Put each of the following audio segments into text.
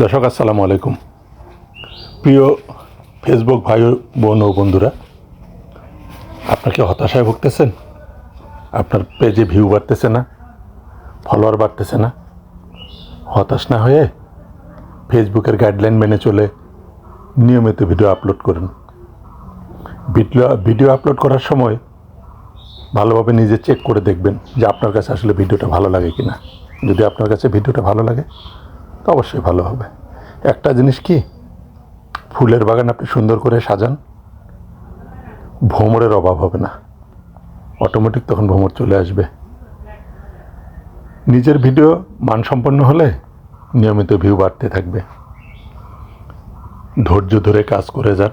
দর্শক, আসসালামু আলাইকুম। প্রিয় ফেসবুক ভাই বোন ও বন্ধুরা আপনাকে হতাশায় ভুগতেছেন? আপনার পেজে ভিউ বাড়তেছে না? ফলোয়ার বাড়তেছে না? হতাশ না হয়ে ফেসবুকের গাইডলাইন মেনে চলে নিয়মিত ভিডিও আপলোড করুন। ভিডিও ভিডিও আপলোড করার সময় ভালোভাবে নিজে চেক করে দেখবেন যে আপনার কাছে আসলে ভিডিওটা ভালো লাগে কি না যদি আপনার কাছে ভিডিওটা ভালো লাগে তো অবশ্যই ভালো হবে। একটা জিনিস কি? ফুলের বাগান আপনি সুন্দর করে সাজান। ভ্রমরের অভাব হবে না। অটোমেটিক তখন ভ্রমর চলে আসবে। নিজের ভিডিও মানসম্পন্ন হলে নিয়মিত ভিউ বাড়তে থাকবে। ধৈর্য ধরে কাজ করে যান।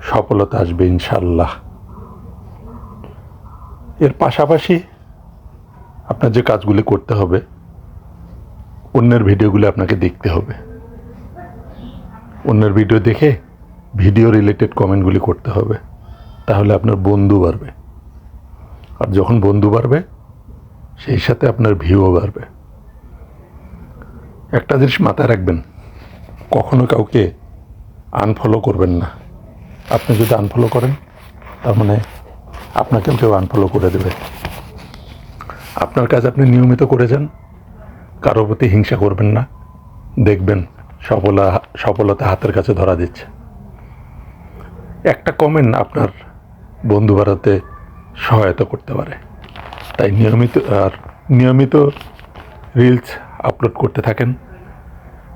সফলতা আসবে ইনশাল্লাহ এর পাশাপাশি আপনার যে কাজগুলি করতে হবে অন্যের ভিডিওগুলো আপনাকে দেখতে হবে। অন্যের ভিডিও দেখে ভিডিও রিলেটেড কমেন্টগুলি করতে হবে। তাহলে আপনার বন্ধু বাড়বে। আর যখন বন্ধু বাড়বে, সেই সাথে আপনার ভিউও বাড়বে। একটা জিনিস মাথায় রাখবেন, কখনো কাউকে আনফলো করবেন না। আপনি যদি আনফলো করেন, তার মানে আপনাকেও কেউ আনফলো করে দেবে। আপনার কাজ আপনি নিয়মিত করে যান কারোর প্রতি হিংসা করবেন না। দেখবেন সফলা, সফলতা হাতের কাছে ধরা দিচ্ছে। একটা কমেন্ট আপনার বন্ধু বাড়াতে সহায়তা করতে পারে। তাই নিয়মিত, আর নিয়মিত রিলস আপলোড করতে থাকেন।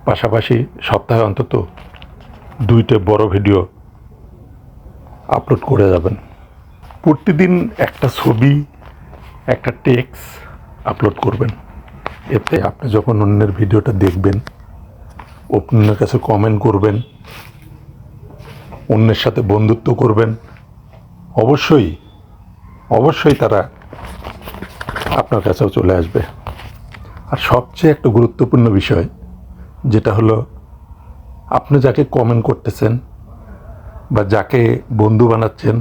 পাশাপাশি সপ্তাহে অন্তত দুইটে বড় ভিডিও আপলোড করে যাবেন। প্রতিদিন একটা ছবি, একটা টেক্স আপলোড করবেন। এতে আপনি যখন অন্যের ভিডিওটা দেখবেন, অন্যের কাছে কমেন্ট করবেন, অন্যের সাথে বন্ধুত্ব করবেন, অবশ্যই অবশ্যই তারা আপনার কাছেও চলে আসবে। আর সবচেয়ে একটা গুরুত্বপূর্ণ বিষয়, যেটা হলো আপনি যাকে কমেন্ট করতেছেন বা যাকে বন্ধু বানাচ্ছেন,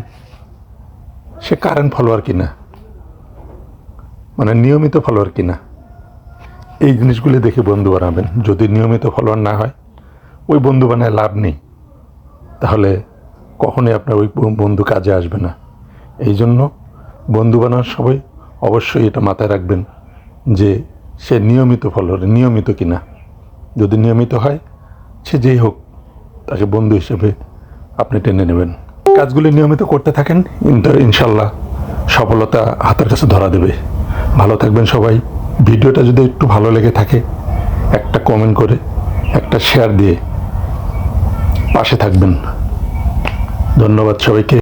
সে কারেন্ট ফলোয়ার কিনা? মানে নিয়মিত ফলোয়ার কিনা? এই জিনিসগুলি দেখে বন্ধু বানাবেন। যদি নিয়মিত ফলোয়ার না হয়, ওই বন্ধু বানায় লাভ নেই। তাহলে কখনোই আপনার ওই বন্ধু কাজে আসবে না। এই জন্য বন্ধু বানানোর সবাই অবশ্যই এটা মাথায় রাখবেন যে সে নিয়মিত ফলোয়ার, নিয়মিত কিনা। যদি নিয়মিত হয়, সে যেই হোক, তাকে বন্ধু হিসেবে আপনি টেনে নেবেন। কাজগুলি নিয়মিত করতে থাকেন ইন- ইনশাল্লাহ সফলতা হাতের কাছে ধরা দেবে। ভালো থাকবেন সবাই। ভিডিওটা যদি একটু ভালো লেগে থাকে, একটা কমেন্ট করে, একটা শেয়ার দিয়ে পাশে থাকবেন। ধন্যবাদ সবাইকে।